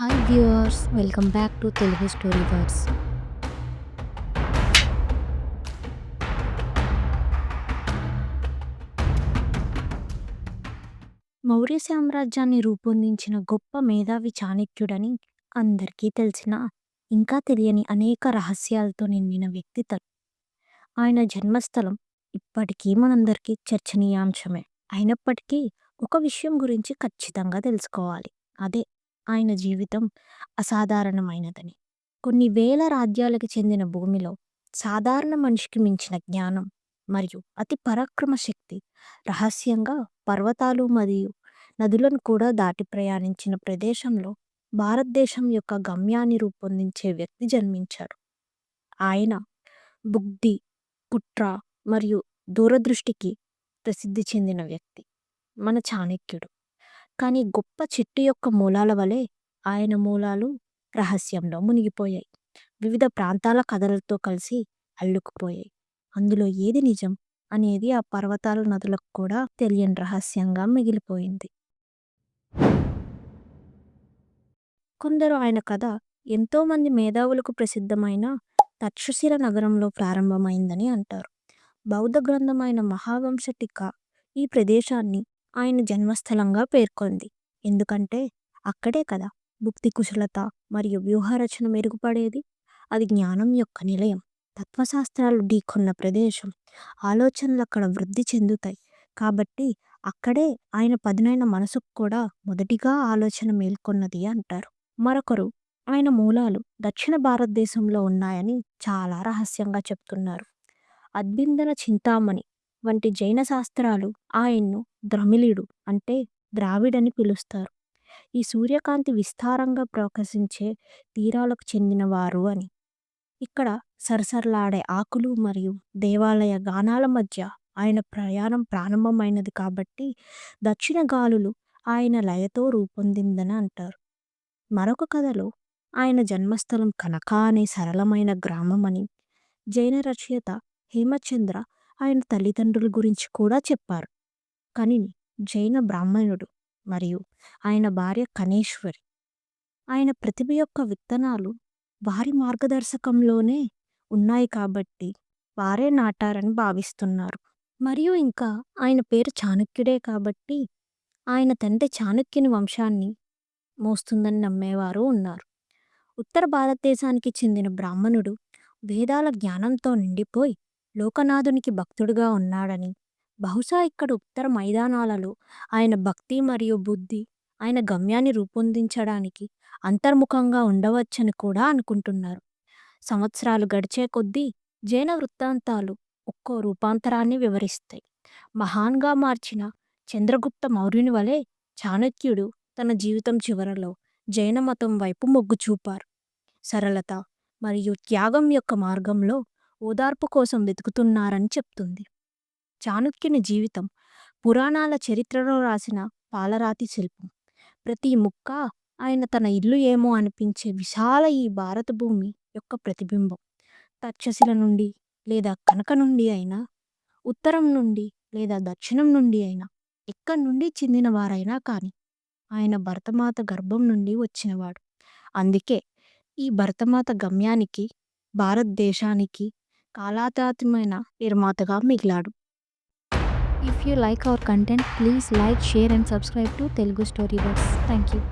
Hi viewers welcome back to Telugu story words Maurya సామ్రాజ్యాన్ని రూపొందించిన గొప్ప మేధావి చాణక్యుడని అందరికీ తెలిసిన ఇంకా తెలియని అనేక రహస్యాలతో నిండిన వ్యక్తి ఆయన జన్మస్థలం ఇప్పటికీ మనందరికీ చర్చనీయాంశమే అయినప్పటికీ ఒక విషయం గురించి ఖచ్చితంగా తెలుసుకోవాలి అదే ఆయన జీవితం అసాధారణమైనదని కొన్ని వేల రాజ్యాలకు చెందిన భూమిలో సాధారణ మనిషికి మించిన జ్ఞానం మరియు అతి పరాక్రమ శక్తి రహస్యంగా పర్వతాలు మరియు నదులను కూడా దాటి ప్రయాణించిన ప్రదేశంలో భారతదేశం యొక్క గమ్యాన్ని రూపొందించే వ్యక్తి జన్మించారు ఆయన బుద్ధి కుట్ర మరియు దూరదృష్టికి ప్రసిద్ధి చెందిన వ్యక్తి మన చాణక్యుడు కానీ గొప్ప చెట్టు యొక్క మూలాల వలె ఆయన మూలాలు రహస్యంలో మునిగిపోయాయి. వివిధ ప్రాంతాల కథలతో కలిసి అల్లుకుపోయాయి. అందులో ఏది నిజం అనేది ఆ పర్వతాలు, నదులకు కూడా తెలియని రహస్యంగా మిగిలిపోయింది. కొందరు ఆయన కథ ఎంతోమంది మేధావులకు ప్రసిద్ధమైన తక్షశిల నగరంలో ప్రారంభమైందని అంటారు. బౌద్ధ గ్రంథమైన మహావంశ టీకా ఈ ప్రదేశాన్ని ఆయన జన్మస్థలంగా పేర్కొంది. ఎందుకంటే అక్కడే కదా భుక్తి కుశలత మరియు వ్యూహరచన మెరుగుపడేది. అది జ్ఞానం యొక్క నిలయం. తత్వశాస్త్రాలు ఢీకొన్న ప్రదేశం. ఆలోచనలు అక్కడ వృద్ధి చెందుతాయి. కాబట్టి అక్కడే ఆయన పదునైన మనసుకు కూడా మొదటిగా ఆలోచన మేల్కొన్నది అంటారు. మరొకరు ఆయన మూలాలు దక్షిణ భారతదేశంలో ఉన్నాయని చాలా రహస్యంగా చెప్తున్నారు. అద్భిందన చింతామణి వంటి జైన శాస్త్రాలు ఆయన్ను ద్రమిళుడు అంటే ద్రావిడని పిలుస్తారు. ఈ సూర్యకాంతి విస్తారంగా ప్రకాశించే తీరాలకు చెందినవారు అని. ఇక్కడ సరసరలాడే ఆకులు మరియు దేవాలయ గానాల మధ్య ఆయన ప్రయాణం ప్రారంభమైనది కాబట్టి దక్షిణ గాలులు ఆయన లయతో రూపొందిందని అంటారు. మరొక కథలో ఆయన జన్మస్థలం కనక అనే సరళమైన గ్రామమని, జైన రచయిత హేమచంద్ర ఆయన తల్లిదండ్రుల గురించి కూడా చెప్పారు. కనిని జైన బ్రాహ్మణుడు మరియు ఆయన భార్య కనేశ్వరి ఆయన ప్రతిభ యొక్క విత్తనాలు వారి మార్గదర్శకంలోనే ఉన్నాయి కాబట్టి వారే నాటారని భావిస్తున్నారు మరియు ఇంకా ఆయన పేరు చాణక్యుడే కాబట్టి ఆయన తండ్రి చాణక్యుని వంశాన్ని మోస్తుందని నమ్మేవారు ఉన్నారు ఉత్తర భారతదేశానికి చెందిన బ్రాహ్మణుడు వేదాల జ్ఞానంతో నిండిపోయి లోకనాథునికి భక్తుడుగా ఉన్నాడని బహుశా ఇక్కడ ఉత్తర మైదానాలలో ఆయన భక్తి మరియు బుద్ధి ఆయన గమ్యాన్ని రూపొందించడానికి అంతర్ముఖంగా ఉండవచ్చని కూడా అనుకుంటున్నారు. సంవత్సరాలు గడిచే కొద్దీ జైన వృత్తాంతాలు ఒక్కో రూపాంతరాన్ని వివరిస్తాయి. మహాన్‌గా మార్చిన చంద్రగుప్త మౌర్యుని వలె చాణక్యుడు తన జీవితం చివరలో జైన మతం వైపు మొగ్గు చూపారు. సరళత మరియు త్యాగం యొక్క మార్గంలో ఓదార్పు కోసం వెతుకుతున్నారని చెప్తుంది. చాణుక్యుని జీవితం పురాణాల చరిత్రలో రాసిన పాలరాతి శిల్పం ప్రతి ముక్క ఆయన తన ఇల్లు ఏమో అనిపించే విశాల ఈ భారత భూమి యొక్క ప్రతిబింబం తక్షశిల నుండి లేదా కనక నుండి అయినా ఉత్తరం నుండి లేదా దక్షిణం నుండి అయినా ఎక్కడి నుండి చెందిన వారైనా కానీ ఆయన భరతమాత గర్భం నుండి వచ్చినవాడు అందుకే ఈ భరతమాత గమ్యానికి భారతదేశానికి కాలాతీతమైన నిర్మాతగా మిగిలాడు If you like our content, please like, share and subscribe to Telugu Storyverse. Thank you.